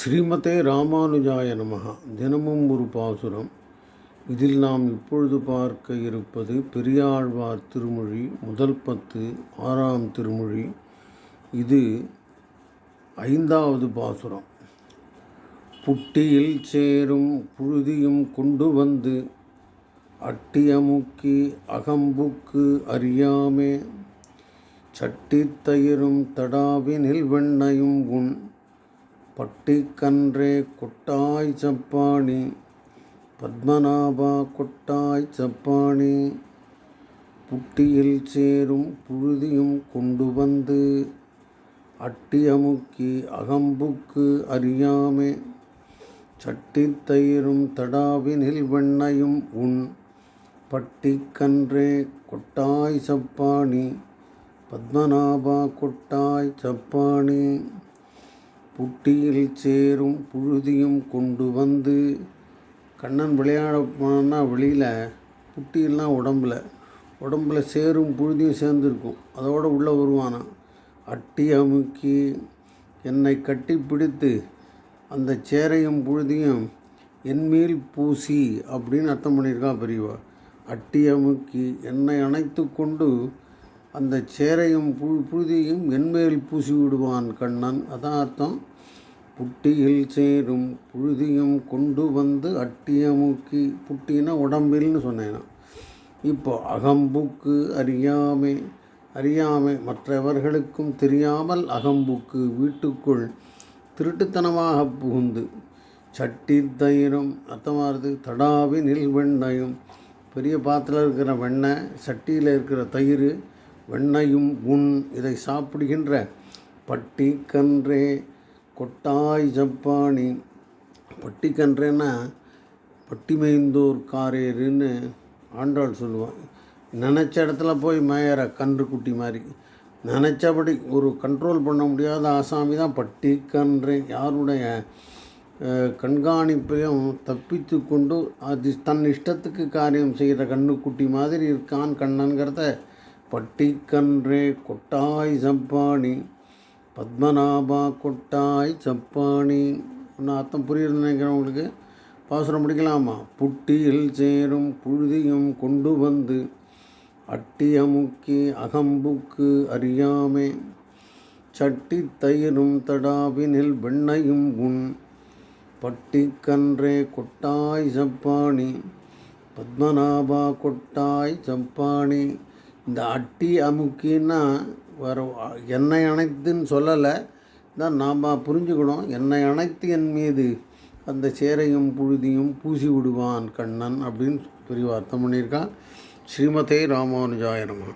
ஸ்ரீமதே ராமானுஜாய நமகா தினமும் ஒரு பாசுரம். இதில் நாம் இப்பொழுது பார்க்க இருப்பது பெரியாழ்வார் திருமொழி முதல் பத்து ஆறாம் திருமொழி. இது ஐந்தாவது பாசுரம். புட்டியில் சேரும் புழுதியும் கொண்டு வந்து அட்டியமுக்கி அகம்புக்கு அறியாமே. சட்டித்தயிரும் தடாவினில் வெண்ணையும் உன் பட்டிக்கன்றே கொட்டாய் சப்பாணி பத்மநாபா கொட்டாய் சப்பாணி புட்டியில் சேரும் புழுதியும் கொண்டு வந்து அட்டியமுக்கி அகம்புக்கு அறியாமே. சட்டித்தயிரும் தடாவினில் வெண்ணையும் உன் பட்டிக்கன்றே கொட்டாய் சப்பாணி பத்மநாபா கொட்டாய் சப்பாணி புட்டியில் சேரும் புழுதியும் கொண்டு வந்து கண்ணன் விளையாட போனான்னா வெளியில் புட்டியெல்லாம் உடம்புல. உடம்புல சேரும் புழுதியும் சேர்ந்துருக்கும். அதோடு உள்ளே வருவானான் அட்டி அமுக்கி என்னை கட்டி பிடித்து அந்த சேரையும் புழுதியும் என்மேல் பூசி அப்படின்னு அர்த்தம் பண்ணியிருக்கா பெரியவா. அட்டி அமுக்கி என்னை அணைத்து கொண்டு அந்த சேரையும் பு புழுதியும் என்மேல் பூசி விடுவான் கண்ணன். அதான் அர்த்தம் புட்டியில் சேரும் புழுதியும் கொண்டு வந்து அட்டியமுக்கி புட்டினா உடம்பில்னு சொன்னேன். இப்போ அகம்புக்கு அறியாமை அறியாமை மற்றவர்களுக்கும் தெரியாமல் அகம்புக்கு வீட்டுக்குள் திருட்டுத்தனமாக புகுந்து சட்டி தயிரும் அர்த்தமாகுது தடாவினில் வெண்ணையும் பெரிய பாத்திரம் இருக்கிற வெண்ணெய் சட்டியில் இருக்கிற தயிர் வெண்ணையும் உண் இதை சாப்பிடுகின்ற பட்டிக்கன்றே கொட்டாய் ஜப்பானி. பட்டிக்கன்றேன்னா பட்டி மேய்ந்தோர் காரேருன்னு ஆண்டாள் சொல்லுவான் நினச்ச இடத்துல போய் மேயற கன்று குட்டி மாதிரி. நினச்சபடி ஒரு கண்ட்ரோல் பண்ண முடியாத ஆசாமி தான் பட்டி கன்று யாருடைய கண்காணிப்பையும் தப்பித்து கொண்டு அது தன் இஷ்டத்துக்கு காரியம் செய்கிற கண்ணுக்குட்டி மாதிரி இருக்கான் கண்ணன்கிறத பட்டிக்கன்றே கொட்டாய் சப்பாணி பத்மநாபா கொட்டாய் சப்பாணி ஒன்று அர்த்தம் புரியுதுன்னு நினைக்கிறேன் உங்களுக்கு. பாசுரம் முடிக்கலாமா? புட்டியில் சேரும் புழுதியும் கொண்டு வந்து அட்டியமுக்கி அகம்புக்கு அறியாமே. சட்டி தயிரும் தடாவினில் வெண்ணையும் உன் பட்டிக்கன்றே கொட்டாய் சப்பாணி பத்மநாபா கொட்டாய் சப்பாணி இந்த அட்டி அமுக்கின்னா வேறு என்னை அணைத்துன்னு சொல்லலை. தான் நாம் புரிஞ்சுக்கணும். என்னை அணைத்து என் மீது அந்த சேரையும் புழுதியும் பூசி விடுவான் கண்ணன் அப்படின்னு பெரிய அர்த்தம் பண்ணியிருக்கான். ஸ்ரீமதே ராமானுஜாயனமாக